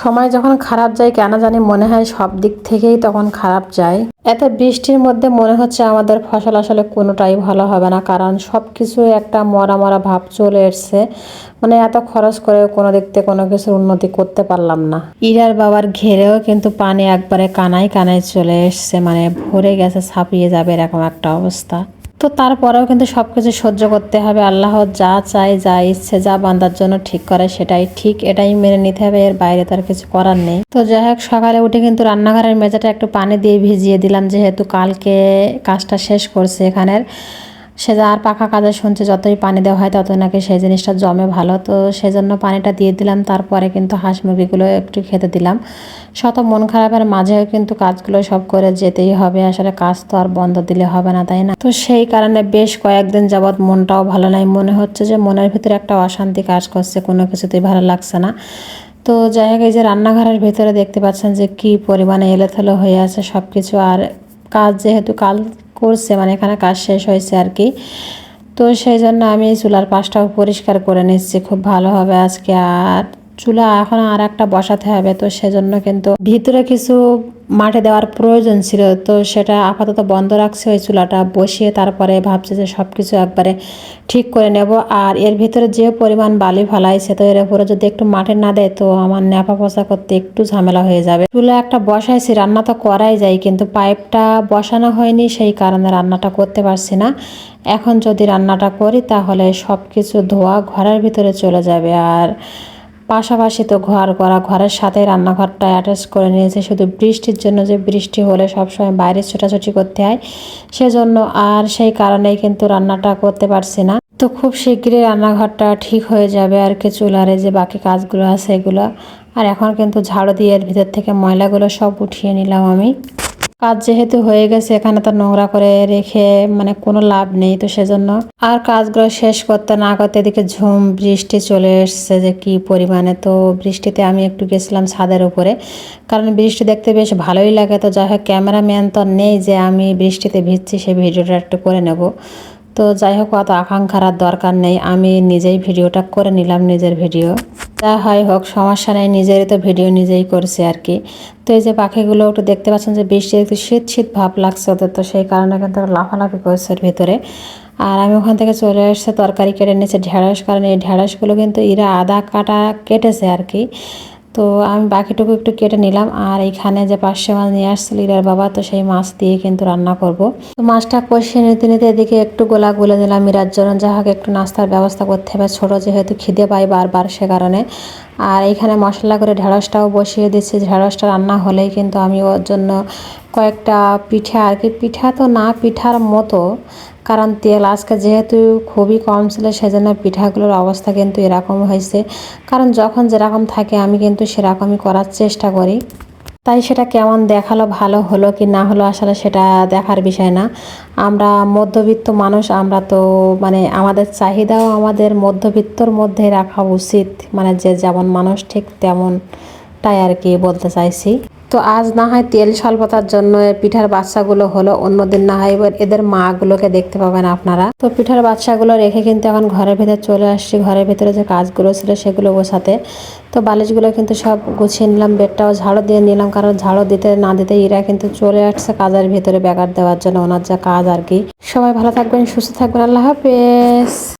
সময় যখন খারাপ যায়, কেন জানি মনে হয় সব দিক থেকেই তখন খারাপ যায়। এত বৃষ্টির মধ্যে মনে হচ্ছে আমাদের ফসল আসলে কোনোটাই ভালো হবে না, কারণ সব কিছু একটা মরা মরা ভাব চলে এসছে। মানে এত খরচ করে কোনো দিক থেকে কোনো কিছুর উন্নতি করতে পারলাম না। ইরার বাবার ঘেরেও কিন্তু পানি একবারে কানায় কানায় চলে এসছে মানে ভরে গেছে, ছাপিয়ে যাবে এরকম একটা অবস্থা। তো তারপরেও কিন্তু সব কিছু সহ্য করতে হবে। আল্লাহ যা চায়, যা ইচ্ছে, যা বান্দার জন্য ঠিক করে সেটাই ঠিক, এটাই মেনে নিতে হবে, এর বাইরে তার কিছু করার নেই। তো যাই হোক, সকালে উঠে কিন্তু রান্নাঘরের মেজাটা একটু পানি দিয়ে ভিজিয়ে দিলাম, যেহেতু কালকে কাজটা শেষ করছে এখানের। সে আর পাখা কাজে শুনছে, যতই পানি দেওয়া হয় ততই নাকি সেই জিনিসটা জমে ভালো। তো সেজন্য পানিটা দিয়ে দিলাম, তারপরে কিন্তু হাঁস মুরগিগুলো একটু খেতে দিলাম। শত মন খারাপের মাঝেও কিন্তু কাজগুলো সব করে যেতেই হবে, আসলে কাজ তো আর বন্ধ দিলে হবে না, তাই না? তো সেই কারণে বেশ কয়েকদিন যাবৎ মনটাও ভালো নাই। মনে হচ্ছে যে মনের ভিতরে একটা অশান্তি কাজ করছে, কোনো কিছুতেই ভালো লাগছে না। তো যাই হোক, এই যে রান্নাঘরের ভিতরে দেখতে পাচ্ছেন যে কি পরিমাণে এলোথেলো হয়ে আছে সব কিছু আর কাজ যেহেতু কাল করছে মানে এখানে কাজ শেষ হয়েছে আর কি। তো সেই জন্য আমি চুলার পাশটাও পরিষ্কার করে নিচ্ছি, খুব ভালোভাবে আজকে। আর চুলা এখন আর একটা বসাতে হবে, তো সেজন্য কিন্তু ভিতরে কিছু মাঠে দেওয়ার প্রয়োজন ছিল, তো সেটা আপাতত বন্ধ রাখছে ওই চুলাটা, বসিয়ে তারপরে ভাবছে যে সব কিছু একবারে ঠিক করে নেব। আর এর ভিতরে যে পরিমাণ বালি ফালাইছে, তো এর উপরে যদি একটু মাঠে না দেয়, তো আমার ন্যাপা পচা করতে একটু ঝামেলা হয়ে যাবে। চুলা একটা বসাইছি, রান্না তো করাই যায়, কিন্তু পাইপটা বসানো হয়নি, সেই কারণে রান্নাটা করতে পারছি না। এখন যদি রান্নাটা করি, তাহলে সব কিছু ধোয়া ঘরের ভিতরে চলে যাবে। আর পাশাপাশি তো ঘর করা, ঘরের সাথে রান্নাঘরটা অ্যাটাচ করে নিয়েছে। শুধু বৃষ্টির জন্য যে বৃষ্টি হলে সবসময় বাইরে ছোটাছুটি করতে হয়, সেজন্য আর সেই কারণেই কিন্তু রান্নাটা করতে পারছি না। তো খুব শীঘ্রই রান্নাঘরটা ঠিক হয়ে যাবে আর কি চুলারে যে বাকি কাজগুলো আছে এগুলো। আর এখন কিন্তু ঝাড়ু দিয়ে ভিতর থেকে ময়লাগুলো সব উঠিয়ে নিলাম আমি। কাজ যেহেতু হয়ে গেছে, এখানে তো নোংরা করে রেখে মানে কোনো লাভ নেই তো সেজন্য। আর কাজগুলো শেষ করতে না করতে এদিকে ঝুম, বৃষ্টি চলে এসছে যে কি পরিমাণে। তো বৃষ্টিতে আমি একটু গেছিলাম ছাদের উপরে, কারণ বৃষ্টি দেখতে বেশ ভালোই লাগে। তো যাই হোক, ক্যামেরাম্যান তো নেই যে আমি বৃষ্টিতে ভিজছি, সেই ভিডিওটা একটু করে নেব। তো যাই হোক, অত আকাঙ্ক্ষার দরকার নেই। আমি নিজেই ভিডিওটা করে নিলাম নিজের ভিডিও। যা হয় হোক, সমস্যা নেই, নিজেরই তো ভিডিও নিজেই করছে আর কি। তো এই যে পাখিগুলো একটু দেখতে পাচ্ছেন যে বৃষ্টি একটু শীত শীত ভাব লাগছে ওদের, তো সেই কারণে কিন্তু লাফালাফি করছে ওর ভিতরে। আর আমি ওখান থেকে চলে এসেছে তরকারি কেটে নিয়েছে, ঢেঁড়স, কারণ এই ঢেঁড়সগুলো কিন্তু এরা আদা কাটা কেটেছে আর কি। তো আমি বাকিটুকু একটু কেটে নিলাম। আর এইখানে যে পাঁচশো মাছ নিয়ে আসছিল ইরার বাবা, তো সেই মাছ দিয়ে কিন্তু রান্না করব। তো মাছটা কষিয়ে নিতে নিতে এদিকে একটু গোলা গুলে নিলাম। ইরার জন্য যা হোক একটু নাস্তার ব্যবস্থা করতে হবে। ছোটো যেহেতু খিদে পাই বারবার সে কারণে। আর এইখানে মশলা করে ঢেঁড়সটাও বসিয়ে দিচ্ছি। ঢেঁড়সটা রান্না হলেই কিন্তু আমি ওর জন্য কয়েকটা পিঠা আর কি। পিঠা তো না, পিঠার মতো। কারণ তেল আজকে যেহেতু খুবই কম ছিল, সেজন্য পিঠাগুলোর অবস্থা কিন্তু এরকম হয়েছে। কারণ যখন যেরকম থাকে, আমি কিন্তু সেরকমই করার চেষ্টা করি। তাই সেটা কেমন দেখাল, ভালো হলো কি না হলো, আসলে সেটা দেখার বিষয় না। আমরা মধ্যবিত্ত মানুষ, আমরা তো মানে আমাদের চাহিদাও আমাদের মধ্যবিত্তর মধ্যে রাখা উচিত। মানে যে যেমন মানুষ, ঠিক তেমনটাই আর কি বলতে চাইছি। তো আজ না হয় তেল স্বল্পতার জন্য পিঠার বাচ্চাগুলো হলো, অন্যদিন না হয় এবার এদের মাগুলোকে দেখতে পাবেন আপনারা। তো পিঠার বাচ্চাগুলো রেখে কিন্তু এখন ঘরের ভেতরে চলে আসছি। ঘরের ভেতরে যে কাজগুলো ছিল সেগুলো গোছাতে। তো বালিশগুলো কিন্তু সব গুছিয়ে নিলাম, বেডটাও ঝাড়ু দিয়ে নিলাম, কারণ ঝাড়ু দিতে না দিতে এরা কিন্তু চলে আসছে কাজের ভিতরে ব্যাঘাত দেওয়ার জন্য, ওনার যা কাজ আর কি। সবাই ভালো থাকবেন, সুস্থ থাকবেন, আল্লাহ হাফেজ।